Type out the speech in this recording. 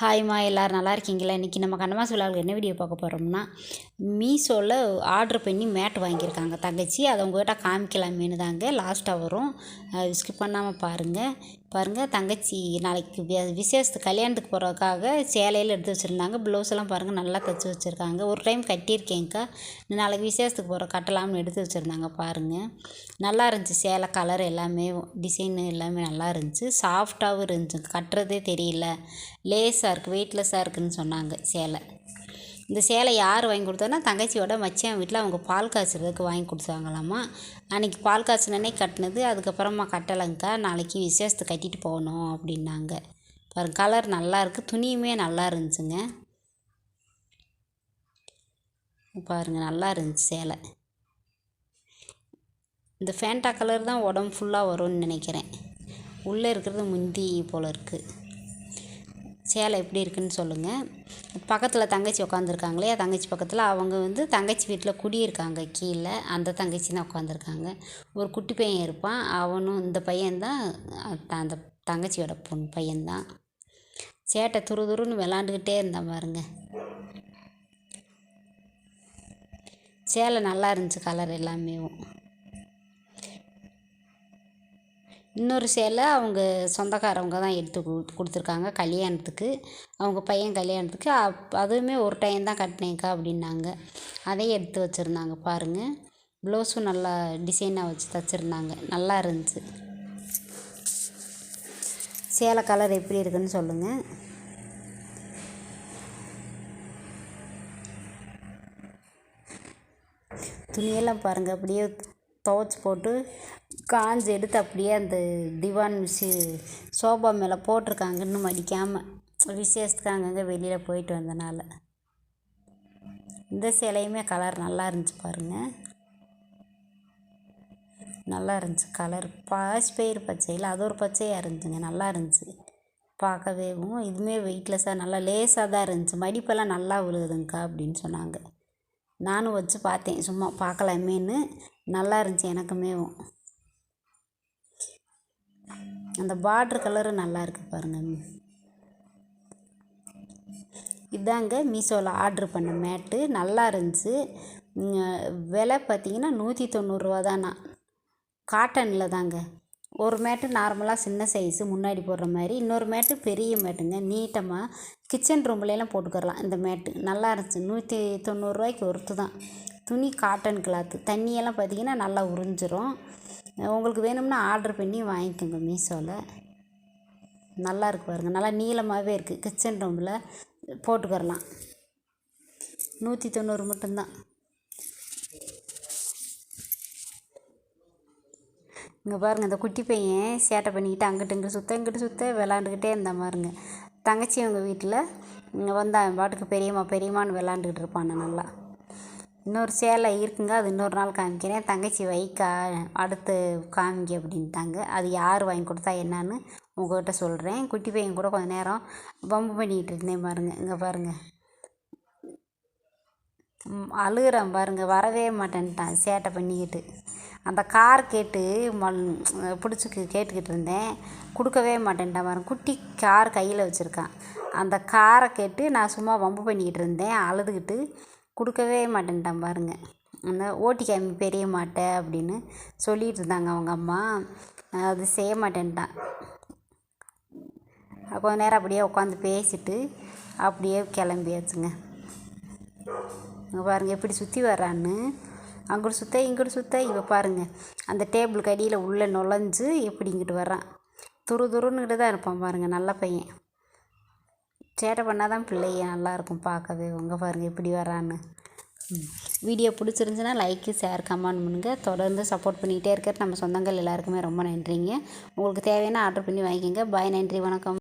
ஹாய்மா எல்லோரும் நல்லா இருக்கீங்களா? இன்றைக்கி நம்ம கண்ணமாசு விழாவில் என்ன வீடியோ பார்க்க போகிறோம்னா மீஷோவில் ஆர்டர் பண்ணி மேட் வாங்கியிருக்காங்க தங்கச்சி. அதை உங்கள்கிட்ட காமிக்கலாமேனு தாங்க லாஸ்ட்டாக வரும். ஸ்கிப் பண்ணாமல் பாருங்கள் பாருங்கள் தங்கச்சி நாளைக்கு விசேஷத்துக்கு கல்யாணத்துக்கு போகிறதுக்காக சேலையில் எடுத்து வச்சுருந்தாங்க. ப்ளவுஸ்லாம் பாருங்கள் நல்லா தைச்சி வச்சுருக்காங்க. ஒரு டைம் கட்டியிருக்கேங்க்கா நாளைக்கு விசேஷத்துக்கு போகிற கட்டலாம்னு எடுத்து வச்சுருந்தாங்க பாருங்கள் நல்லா இருந்துச்சு சேலை கலர் எல்லாமே டிசைனு எல்லாமே நல்லா இருந்துச்சு. சாஃப்டாகவும் இருந்துச்சு. கட்டுறதே தெரியல. லேஸாக இருக்குது வெயிட்லெஸ்ஸாக இருக்குதுன்னு சொன்னாங்க சேலை. இந்த சேலை யார் வாங்கி கொடுத்தானா தங்கச்சியோட மச்சான் வீட்டில் அவங்க பால் காய்ச்சறதுக்கு வாங்கி கொடுத்தாங்களாம்மா அன்றைக்கி பால் காய்ச்சினே கட்டினது அதுக்கப்புறமா கட்டலைங்க்கா நாளைக்கு விசேஷத்துக்கு கட்டிட்டு போகணும் அப்படின்னாங்க. பாருங்க கலர் நல்லா இருக்குது துணியுமே நல்லா இருந்துச்சுங்க. பாருங்கள் நல்லா இருந்துச்சு சேலை. இந்த ஃபேண்டா கலர் தான் உடம்பு ஃபுல்லாக வரும்னு நினைக்கிறேன். உள்ளே இருக்கிறது முந்தி போல் இருக்குது சேலை எப்படி இருக்குதுன்னு சொல்லுங்கள் பக்கத்தில் தங்கச்சி உட்காந்துருக்காங்களே தங்கச்சி பக்கத்தில் அவங்க வந்து தங்கச்சி வீட்டில் குடியிருக்காங்க கீழே. அந்த தங்கச்சி தான் உட்காந்துருக்காங்க ஒரு குட்டி பையன் இருப்பான். அவனும் இந்த பையன்தான் அந்த தங்கச்சியோட பொண்ணு பையன்தான். சேட்டை துரு துருன்னு விளாண்டுக்கிட்டே இருந்தான் பாருங்க. சேலை நல்லா இருந்துச்சு கலர் எல்லாமேவும். இன்னொரு சேலை அவங்க சொந்தக்காரவங்க தான் எடுத்து கொடுத்துருக்காங்க கல்யாணத்துக்கு. அவங்க பையன் கல்யாணத்துக்கு. அப் அதுவுமே ஒரு டைம் தான் கட்டினேன்க்கா அப்படின்னாங்க. அதையும் எடுத்து வச்சுருந்தாங்க பாருங்கள் ப்ளவுஸும் நல்லா டிசைனாக வச்சு தைச்சிருந்தாங்க. நல்லா இருந்துச்சு. சேலை கலர் எப்படி இருக்குதுன்னு சொல்லுங்கள் துணியெல்லாம் பாருங்கள் அப்படியே துவச்சி போட்டு காஞ்சி எடுத்து அப்படியே அந்த திவான் மிஷி சோபா மேலே போட்டிருக்காங்க இன்னும் மடிக்காமல் விசேஷத்துக்கு அங்கங்கே வெளியில் போயிட்டு வந்தனால. இந்த சேலையுமே கலர் நல்லா இருந்துச்சு பாருங்கள் நல்லா இருந்துச்சு கலர் பாசி பயிர் பச்சையில் அது ஒரு பச்சையாக இருந்துச்சுங்க நல்லா இருந்துச்சு. பார்க்கவேவும் இதுவுமே வெயிட்லெஸ்ஸாக நல்லா லேசாக தான் இருந்துச்சு. மடிப்பெல்லாம் நல்லா விழுகுதுங்க்கா அப்படின்னு சொன்னாங்க. நானும் வச்சு பார்த்தேன் சும்மா பார்க்கலாமேன்னு. நல்லா இருந்துச்சு எனக்குமேவும் அந்த பார்ட்ரு கலரும் நல்லா இருக்குது பாருங்கள் இதாங்க மீஷோவில் ஆர்ட்ரு பண்ண மேட்டு. நல்லா இருந்துச்சு விலை பார்த்திங்கன்னா நூற்றி தொண்ணூறுரூவா தானா காட்டனில் தாங்க. ஒரு மேட்டு நார்மலாக சின்ன சைஸு முன்னாடி போடுற மாதிரி. இன்னொரு மேட்டு பெரிய மேட்டுங்க. நீட்டமாக கிச்சன் ரூம்லலாம் போட்டுக்கிறலாம் இந்த மேட்டு. நல்லா இருந்துச்சு நூற்றி தொண்ணூறுரூவாய்க்கு ஒருத்து தான் துணி காட்டன் கிளாத்து தண்ணியெல்லாம் பார்த்திங்கன்னா நல்லா உறிஞ்சிரும். உங்களுக்கு வேணும்னா ஆர்டர் பண்ணி வாங்கிக்கோங்க மீஷோவில். நல்லா இருக்குது பாருங்கள் நல்லா நீளமாகவே இருக்குது கிச்சன் ரூமில் போட்டுக்கிறலாம். நூற்றி தொண்ணூறு மட்டும்தான். இங்கே பாருங்கள் இந்த குட்டி பையன் சேட்டை பண்ணிக்கிட்டு அங்கிட்டு இங்கிட்டு சுற்ற இங்கிட்டு சுற்ற விளாண்டுக்கிட்டே இருந்தால் பாருங்க. தங்கச்சி அவங்க வீட்டில் இங்கே வந்தான் பாட்டுக்கு பெரியம்மா பெரியம்மான்னு விளாண்டுக்கிட்டு இருப்பான் நல்லா. இன்னொரு சேலை இருக்குங்க அது இன்னொரு நாள் காமிக்கிறேன். தங்கச்சி வைக்கா அடுத்து காமிங்க அப்படின்ட்டாங்க. அது யார் வாங்கி கொடுத்தா என்னான்னு உங்கள்கிட்ட சொல்கிறேன் குட்டி பையன் கூட கொஞ்சம் நேரம் பம்பு பண்ணிக்கிட்டு இருந்தேன் பாருங்கள் இங்கே பாருங்கள் அழுகுறான் பாருங்கள் வரவே மாட்டேன்ட்டான் சேட்டை பண்ணிக்கிட்டு. அந்த கார் கேட்டு மல் பிடிச்சிக்கு கேட்டுக்கிட்டு இருந்தேன். கொடுக்கவே மாட்டேன்ட்டான் பாருங்க. குட்டி கார் கையில் வச்சுருக்கான். அந்த காரை கேட்டு நான் சும்மா வம்பு பண்ணிக்கிட்டு இருந்தேன். அழுதுகிட்டு கொடுக்கவே மாட்டேன்ட்டான் பாருங்கள் அந்த ஓட்டி காமி பெரிய மாட்டை அப்படின்னு சொல்லிகிட்டு இருந்தாங்க அவங்க அம்மா. அது செய்ய மாட்டேன்ட்டான். கொஞ்ச நேரம் அப்படியே உட்காந்து பேசிட்டு அப்படியே கிளம்பியாச்சுங்க. பாருங்கள் எப்படி சுற்றி வர்றான்னு. அங்கிட்டு சுத்த இங்கிட்டு சுற்ற இவ பாருங்கள் அந்த டேபிள் கடியில் உள்ளே நுழைஞ்சு எப்படி இங்கிட்டு வர்றான். துரு துருன்னுக்கிட்டு தான் இருப்பான் பாருங்கள் நல்ல பையன். சேட்டை பண்ணால் தான் பிள்ளைங்க நல்லாயிருக்கும் பார்க்கவே. உங்க பாருங்கள் எப்படி வரான்னு. வீடியோ பிடிச்சிருந்துச்சின்னா லைக்கு ஷேர் கமெண்ட் பண்ணுங்கள் தொடர்ந்து சப்போர்ட் பண்ணிக்கிட்டே இருக்கிற நம்ம சொந்தங்கள் எல்லாருக்குமே ரொம்ப நன்றிங்க. உங்களுக்கு தேவையான ஆர்டர் பண்ணி வாங்கிக்கோங்க. பாய் நன்றி வணக்கம்.